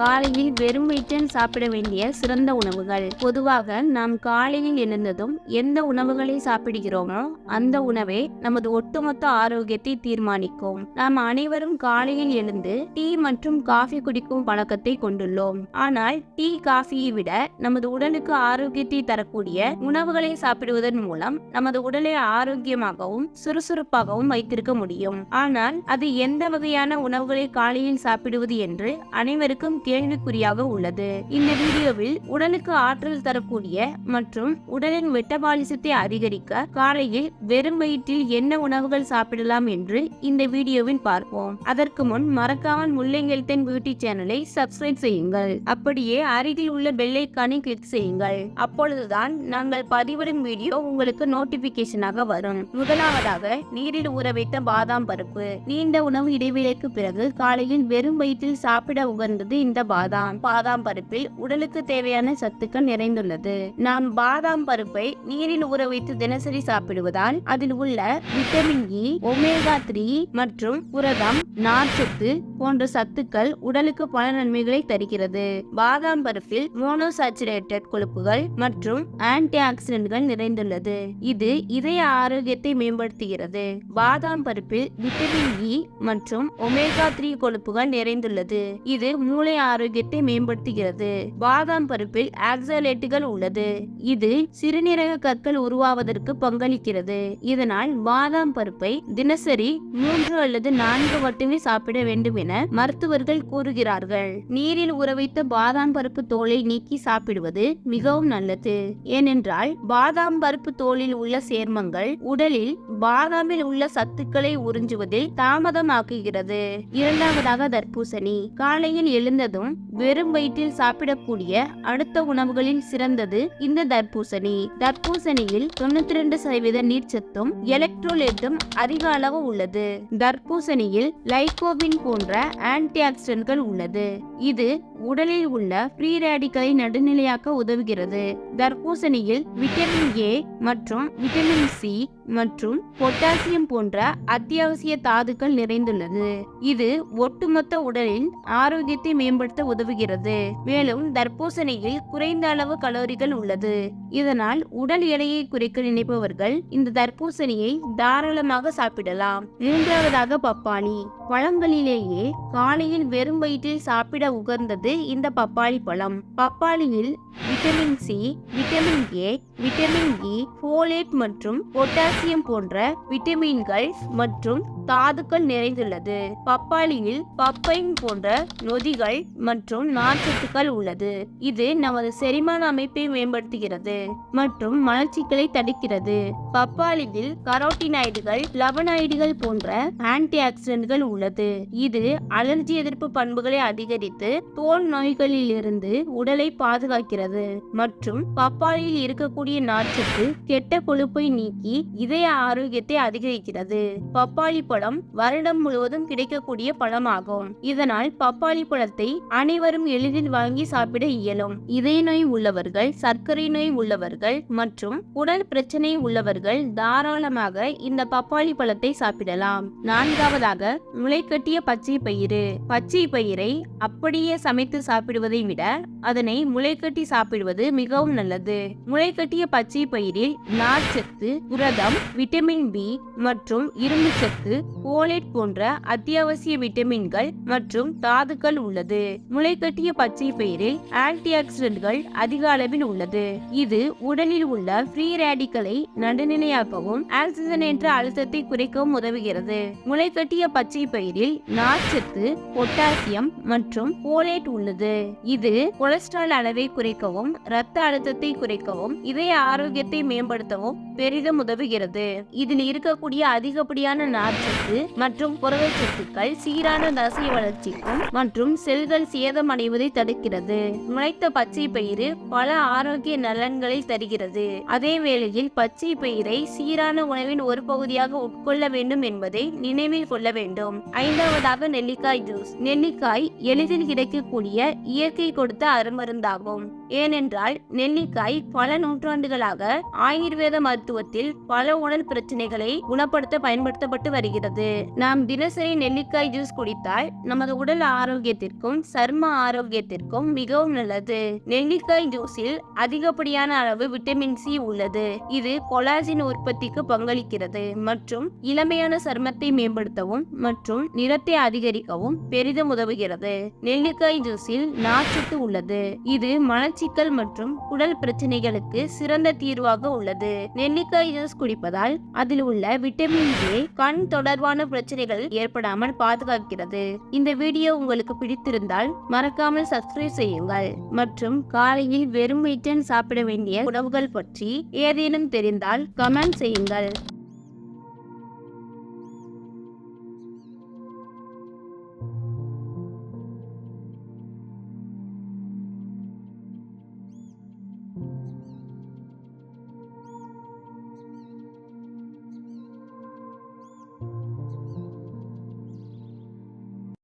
காலையில் வெறும் வயிற்றில் சாப்பிட வேண்டிய சிறந்த உணவுகள். பொதுவாக நாம் காலையில் எழுந்ததும் எந்த உணவுகளை சாப்பிடுகிறோமோ அந்த உணவே நமது ஒட்டுமொத்த ஆரோக்கியத்தை தீர்மானிக்கும். நாம் அனைவரும் காலையில் எழுந்து டீ மற்றும் காஃபி குடிக்கும் பழக்கத்தை கொண்டுள்ளோம். ஆனால் டீ காஃபியை விட நமது உடலுக்கு ஆரோக்கியத்தை தரக்கூடிய உணவுகளை சாப்பிடுவதன் மூலம் நமது உடலை ஆரோக்கியமாகவும் சுறுசுறுப்பாகவும் வைத்திருக்க முடியும். ஆனால் அது எந்த வகையான உணவுகளை காலையில் சாப்பிடுவது என்று அனைவருக்கும் கேள்விக்குறியாக உள்ளது. இந்த வீடியோவில் உடலுக்கு ஆற்றல் தரக்கூடிய மற்றும் உடலின் மெட்டபாலிசத்தை அதிகரிக்க காலையில் வெறும் வயிற்றில் என்ன உணவுகள் சாப்பிடலாம் என்று இந்த வீடியோவில் பார்ப்போம். அதற்கு முன் மறக்காமல் முல்லைங்கெல்தன் பியூட்டி சேனலை சப்ஸ்கிரைப் செய்யுங்கள். அப்படியே அருகில் உள்ள பெல்லைக்கானை கிளிக் செய்யுங்கள். அப்பொழுதுதான் நாங்கள் பதிவிடும் வீடியோ உங்களுக்கு நோட்டிபிகேஷனாக வரும். முதலாவதாக நீரில் ஊற வைத்த பாதாம் பருப்பு. நீண்ட உணவு இடைவேளைக்கு பிறகு காலையில் வெறும் வயிற்றில் சாப்பிட உகந்தது இந்த பாதாம் பாதாம் பருப்பில் உடலுக்கு தேவையான சத்துக்கள் நிறைந்துள்ளது. நாம் பாதாம் பருப்பை நீரில் ஊற வைத்து தினசரி சாப்பிடுவதால் அதில் உள்ள விட்டமின் இ ஒமேகா த்ரீ மற்றும் புரதம் நார்ச்சத்து போன்ற சத்துக்கள் உடலுக்கு பல நன்மைகளை தருகிறது. பாதாம் பருப்பில் மோனோசாச்சுரேட்டட் கொழுப்புகள் மற்றும் ஆன்டி ஆக்சிடென்ட்கள் நிறைந்துள்ளது. இது இதய ஆரோக்கியத்தை மேம்படுத்துகிறது. பாதாம் பருப்பில் விட்டமின் இ e மற்றும் ஒமேகா த்ரீ கொழுப்புகள் நிறைந்துள்ளது. இது மூளை ஆரோக்கியத்தை மேம்படுத்துகிறது. பாதாம் பருப்பில் ஆக்சலேட்டுகள் உள்ளது. இது சிறுநீரக கற்கள் உருவாவதற்கு பங்களிக்கிறது. இதனால் பாதாம் பருப்பை தினசரி மூன்று அல்லது நான்கு மட்டுமே சாப்பிட வேண்டும் என மருத்துவர்கள் கூறுகிறார்கள். நீரில் உறவைத்த பாதாம் பருப்பு தோலை நீக்கி சாப்பிடுவது மிகவும் நல்லது. ஏனென்றால் பாதாம் பருப்பு தோலில் உள்ள சேர்மங்கள் உடலில் பாதாமில் உள்ள சத்துக்களை உறிஞ்சுவதில் தாமதமாக்குகிறது. இரண்டாவதாக தர்பூசணி. காலையில் எழுந்ததும் வெறும் வயிற்றில் சாப்பிடக்கூடிய அடுத்த உணவுகளில் சிறந்தது இந்த தர்பூசணி. தர்பூசணியில் தொண்ணூத்தி ரெண்டு சதவீத நீர்ச்சத்தும் எலக்ட்ரோலைட்டும் அதிக அளவு உள்ளது. தர்பூசணியில் லைகோபின் போன்ற ஆன்டி ஆக்சிடென்ட்கள் உள்ளது. இது உடலில் உள்ள ஃப்ரீ ரேடிக்கலை நடுநிலையாக்க உதவுகிறது. தர்பூசணியில் விட்டமின் ஏ மற்றும் விட்டமின் சி மற்றும் பொட்டாசியம் போன்ற அத்தியாவசிய தாதுக்கள் நிறைந்துள்ளது. இது ஒட்டுமொத்த உடலின் ஆரோக்கியத்தை மேம்படுத்த உதவுகிறது. மேலும் தர்பூசணியில் குறைந்த அளவு கலோரிகள் உள்ளது. இதனால் உடல் எடையை குறைக்க நினைப்பவர்கள் இந்த தர்பூசணியை தாராளமாக சாப்பிடலாம். மூன்றாவதாக பப்பாளி பழங்களிலேயே காலையில் வெறும் வயிற்றில் சாப்பிட உகந்தது இந்த பப்பாளி பழம். பப்பாளியில் vitamin C vitamin A vitamin E folate மற்றும் பொட்டாசியம் போன்ற விட்டமின்கள் மற்றும் தாதுக்கள் நிறைந்துள்ளது. பப்பாளியில் பப்பைன் போன்ற நொதிகள் மற்றும் நார்ச்சத்துக்கள் உள்ளது. இது நமது செரிமான அமைப்பை மேம்படுத்துகிறது மற்றும் மலர்ச்சிகளை தடுக்கிறது. பப்பாளியில் கரோட்டினாய்டுகள் லவனாய்டுகள் போன்ற ஆன்டி ஆக்சிடென்ட்கள் உள்ளது. இது அலர்ஜி எதிர்ப்பு பண்புகளை அதிகரித்து தோல் நோய்களிலிருந்து உடலை பாதுகாக்கிறது மற்றும் பப்பாளியில் இருக்கக்கூடிய நார்ச்சத்து கெட்ட கொழுப்பை நீக்கி இதய ஆரோக்கியத்தை அதிகரிக்கிறது. பப்பாளி பழம் வருடம் முழுவதும் கிடைக்கக்கூடிய பழமாகும். இதனால் பப்பாளி பழத்தை அனைவரும் எளிதில் வாங்கி சாப்பிட இயலும். இதய நோய் உள்ளவர்கள் சர்க்கரை நோய் உள்ளவர்கள் மற்றும் உடல் பிரச்சனை உள்ளவர்கள் தாராளமாக இந்த பப்பாளி பழத்தை சாப்பிடலாம். நான்காவதாக முளைக்கட்டிய பச்சை பயிறு. பச்சை பயிரை அப்படியே சமைத்து சாப்பிடுவதை விட அதனை முளைக்கட்டி சாப்பிடுவது மிகவும் நல்லது. முளைக்கட்டிய பச்சை பயிரில் நார்ச்சத்து புரதம் விட்டமின் பி மற்றும் இரும்பு சத்து போலேட் போன்ற அத்தியாவசிய விட்டமின்கள் மற்றும் தாதுக்கள் உள்ளது. முளைக்கட்டிய பச்சை பயிரில் ஆன்டி ஆக்சிடென்ட்கள் அதிக அளவில் உள்ளது. இது உடலில் உள்ள ஃப்ரீ ரேடிக்கலை நடுநிலையாக்கவும் ஆக்சிஜன் என்ற அழுத்தத்தை குறைக்கவும் உதவுகிறது. முளைக்கட்டிய பச்சை பயிரில் நார்ச்சத்து பொட்டாசியம் மற்றும் போலேட் உள்ளது. இது கொலஸ்ட்ரால் அளவை குறைக்கவும் இரத்த அழுத்தத்தை குறைக்கவும் இதய ஆரோக்கியத்தை மேம்படுத்தவும் பெரிதும் உதவுகிறது. இதில் இருக்கக்கூடிய அதிகப்படியான நார்ச்சத்து மற்றும் புரதச்சத்துக்கள் சீரான தசை வளர்ச்சிக்கும் மற்றும் செல்கள் சேதமடைவதை தடுக்கிறது. முளைத்த பச்சை பயிறு பல ஆரோக்கிய நலன்களை தருகிறது. அதே வேளையில் பச்சை பயிரை சீரான உணவின் ஒரு பகுதியாக உட்கொள்ள வேண்டும் என்பதை நினைவில் கொள்ள வேண்டும். ஐந்தாவதாக நெல்லிக்காய் ஜூஸ். நெல்லிக்காய் எளிதில் கிடைக்கக்கூடிய இயற்கை கொடுத்த அருமருந்தாகும். ஏனென்றால் நெல்லிக்காய் பல நூற்றாண்டுகளாக ஆயுர்வேத மருத்துவத்தில் பல உடல் பிரச்சனைகளை குணப்படுத்த பயன்படுத்தப்பட்டு வருகிறது. உதவுகிறது நாம் தினசரி நெல்லிக்காய் ஜூஸ் குடித்தால் நமது உடல் ஆரோக்கியத்திற்கும் சர்ம ஆரோக்கியத்திற்கும் மிகவும் நல்லது. நெல்லிக்காய் ஜூஸில் அதிகப்படியான அளவு விட்டமின் சி உள்ளது. இது கொலாஜின் உற்பத்திக்கு பங்களிக்கிறது மற்றும் இளமையான சருமத்தை மேம்படுத்தவும் மற்றும் நிறத்தை அதிகரிக்கவும் பெரிதும் உதவுகிறது. நெல்லிக்காய் ஜூஸில் நார்ச்சத்து உள்ளது. இது மலச்சிக்கல் மற்றும் குடல் பிரச்சனைகளுக்கு சிறந்த தீர்வாக உள்ளது. நெல்லிக்காய் ஜூஸ் குடிப்பதால் அதில் உள்ள விட்டமின் ஏ கண் தொடர் தொடர்பான பிரச்சனைகள் ஏற்படாமல் பாதுகாக்கிறது. இந்த வீடியோ உங்களுக்கு பிடித்திருந்தால் மறக்காமல் சப்ஸ்கிரைப் செய்யுங்கள். மற்றும் காலையில் வெறும் வயிற்றுடன் சாப்பிட வேண்டிய உணவுகள் பற்றி ஏதேனும் தெரிந்தால் கமெண்ட் செய்யுங்கள்.